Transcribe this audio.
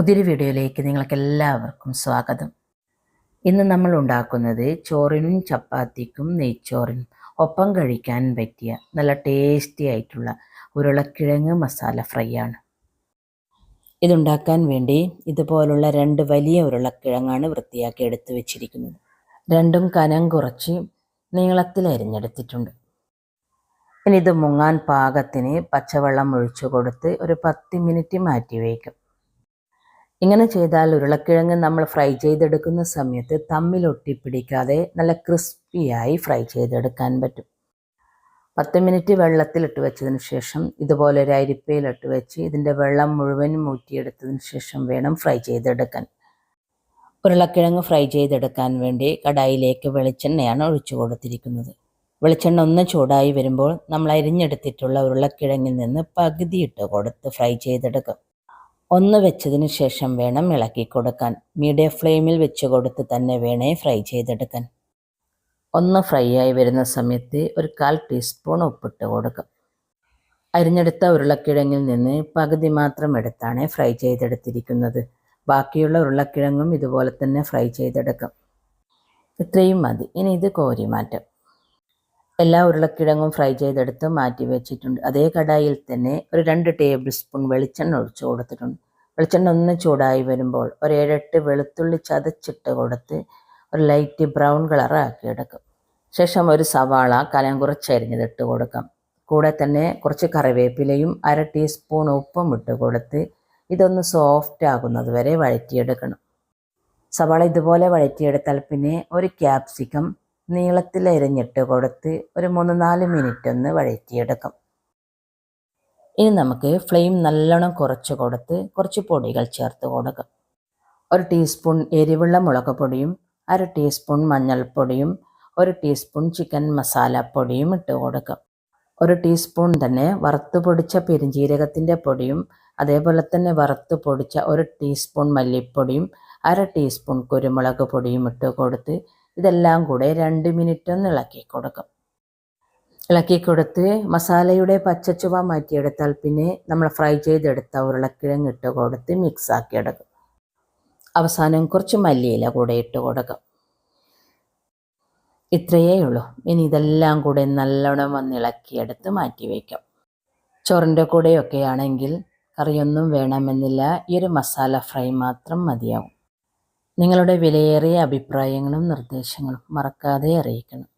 പുതിയൊരു വീഡിയോയിലേക്ക് നിങ്ങൾക്ക് എല്ലാവർക്കും സ്വാഗതം. ഇന്ന് നമ്മൾ ഉണ്ടാക്കുന്നത് ചോറിനും ചപ്പാത്തിക്കും നെയ്ച്ചോറിനും ഒപ്പം കഴിക്കാൻ പറ്റിയ നല്ല ടേസ്റ്റി ആയിട്ടുള്ള ഉരുളക്കിഴങ്ങ് മസാല ഫ്രൈ ആണ്. ഇതുണ്ടാക്കാൻ വേണ്ടി ഇതുപോലുള്ള രണ്ട് വലിയ ഉരുളക്കിഴങ്ങാണ് വൃത്തിയാക്കി എടുത്തു വെച്ചിരിക്കുന്നത്. രണ്ടും കനം കുറച്ച് നീളത്തിൽ അരിഞ്ഞെടുത്തിട്ടുണ്ട്. ഇനി ഇത് മുങ്ങാൻ പാകത്തിന് പച്ചവെള്ളം ഒഴിച്ചു കൊടുത്ത് ഒരു പത്ത് മിനിറ്റ് മാറ്റി വയ്ക്കും. ഇങ്ങനെ ചെയ്താൽ ഉരുളക്കിഴങ്ങ് നമ്മൾ ഫ്രൈ ചെയ്തെടുക്കുന്ന സമയത്ത് തമ്മിൽ ഒട്ടിപ്പിടിക്കാതെ നല്ല ക്രിസ്പിയായി ഫ്രൈ ചെയ്തെടുക്കാൻ പറ്റും. പത്ത് മിനിറ്റ് വെള്ളത്തിലിട്ട് വെച്ചതിന് ശേഷം ഇതുപോലെ ഒരു അരിപ്പയിലിട്ട് വെച്ച് ഇതിന്റെ വെള്ളം മുഴുവനും ഊറ്റിയെടുത്തതിന് ശേഷം വേണം ഫ്രൈ ചെയ്തെടുക്കാൻ. ഉരുളക്കിഴങ്ങ് ഫ്രൈ ചെയ്തെടുക്കാൻ വേണ്ടി കടായിലേക്ക് വെളിച്ചെണ്ണയാണ് ഒഴിച്ചു കൊടുത്തിരിക്കുന്നത്. വെളിച്ചെണ്ണ ഒന്ന് ചൂടായി വരുമ്പോൾ നമ്മൾ അരിഞ്ഞെടുത്തിട്ടുള്ള ഉരുളക്കിഴങ്ങിൽ നിന്ന് പകുതി ഇട്ട് കൊടുത്ത് ഫ്രൈ ചെയ്തെടുക്കും. ഒന്ന് വെച്ചതിന് ശേഷം വേണം ഇളക്കി കൊടുക്കാൻ. മീഡിയം ഫ്ലെയിമിൽ വെച്ച് കൊടുത്ത് തന്നെ വേണേ ഫ്രൈ ചെയ്തെടുക്കാൻ. ഒന്ന് ഫ്രൈ ആയി വരുന്ന സമയത്ത് ഒരു കാൽ ടീസ്പൂൺ ഉപ്പിട്ട് കൊടുക്കും. അരിഞ്ഞെടുത്ത ഉരുളക്കിഴങ്ങിൽ നിന്ന് പകുതി മാത്രം എടുത്താണ് ഫ്രൈ ചെയ്തെടുത്തിരിക്കുന്നത്. ബാക്കിയുള്ള ഉരുളക്കിഴങ്ങും ഇതുപോലെ തന്നെ ഫ്രൈ ചെയ്തെടുക്കാം. ഇത്രയും മതി. ഇനി ഇത് കോരി മാറ്റാം. എല്ലാ ഉരുളക്കിഴങ്ങും ഫ്രൈ ചെയ്തെടുത്ത് മാറ്റി വെച്ചിട്ടുണ്ട്. അതേ കടായിൽ തന്നെ ഒരു രണ്ട് ടേബിൾ സ്പൂൺ വെളിച്ചെണ്ണ ഒഴിച്ചു കൊടുത്തിട്ടുണ്ട്. വെളിച്ചെണ്ണ ഒന്ന് ചൂടായി വരുമ്പോൾ ഒരു ഏഴെട്ട് വെളുത്തുള്ളി ചതച്ചിട്ട് കൊടുത്ത് ഒരു ലൈറ്റ് ബ്രൗൺ കളറാക്കി എടുക്കും ശേഷം ഒരു സവാള കനം കുറച്ചരിഞ്ഞതിട്ട് കൊടുക്കാം. കൂടെ തന്നെ കുറച്ച് കറിവേപ്പിലയും അര ടീസ്പൂൺ ഉപ്പും ഇട്ട് കൊടുത്ത് ഇതൊന്ന് സോഫ്റ്റ് ആകുന്നത് വരെ വഴറ്റിയെടുക്കണം. സവാള ഇതുപോലെ വഴറ്റിയെടുത്താൽ പിന്നെ ഒരു ക്യാപ്സിക്കം നീളത്തിൽ അരിഞ്ഞിട്ട് കൊടുത്ത് ഒരു മൂന്ന് നാല് മിനിറ്റ് ഒന്ന് വഴറ്റിയെടുക്കും. ഇനി നമുക്ക് ഫ്ലെയിം നല്ലോണം കുറച്ച് കൊടുത്ത് കുറച്ച് പൊടികൾ ചേർത്ത് കൊടുക്കുക ഒരു ടീസ്പൂൺ എരിവുള്ള മുളക് പൊടിയും അര ടീസ്പൂൺ മഞ്ഞൾപ്പൊടിയും ഒരു ടീസ്പൂൺ ചിക്കൻ മസാലപ്പൊടിയും ഇട്ട് കൊടുക്കാം. ഒരു ടീസ്പൂൺ തന്നെ വറുത്ത് പൊടിച്ച പെരിഞ്ജീരകത്തിന്റെ പൊടിയും അതേപോലെ തന്നെ വറുത്ത് പൊടിച്ച ഒരു ടീസ്പൂൺ മല്ലിപ്പൊടിയും അര ടീസ്പൂൺ കുരുമുളക് പൊടിയും ഇട്ട് കൊടുത്ത് ഇതെല്ലാം കൂടെ രണ്ട് മിനിറ്റ് ഒന്ന് ഇളക്കി കൊടുക്കും. ഇളക്കി കൊടുത്ത് മസാലയുടെ പച്ചച്ചുവ മാറ്റിയെടുത്താൽ പിന്നെ നമ്മൾ ഫ്രൈ ചെയ്തെടുത്ത ഉരുളക്കിഴങ്ങ് ഇട്ട് കൊടുത്ത് മിക്സ് ആക്കി എടുക്കും. അവസാനം കുറച്ച് മല്ലിയില കൂടെ ഇട്ട് കൊടുക്കും. ഇത്രയേ ഉള്ളൂ. ഇനി ഇതെല്ലാം കൂടെ നല്ലോണം വന്ന് ഇളക്കിയെടുത്ത് മാറ്റി വയ്ക്കാം ചോറിന്റെ കൂടെയൊക്കെ ആണെങ്കിൽ കറിയൊന്നും വേണമെന്നില്ല. ഈ ഒരു മസാല ഫ്രൈ മാത്രം മതിയാവും. നിങ്ങളുടെ വിലയേറിയ അഭിപ്രായങ്ങളും നിർദ്ദേശങ്ങളും മറക്കാതെ അറിയിക്കണം.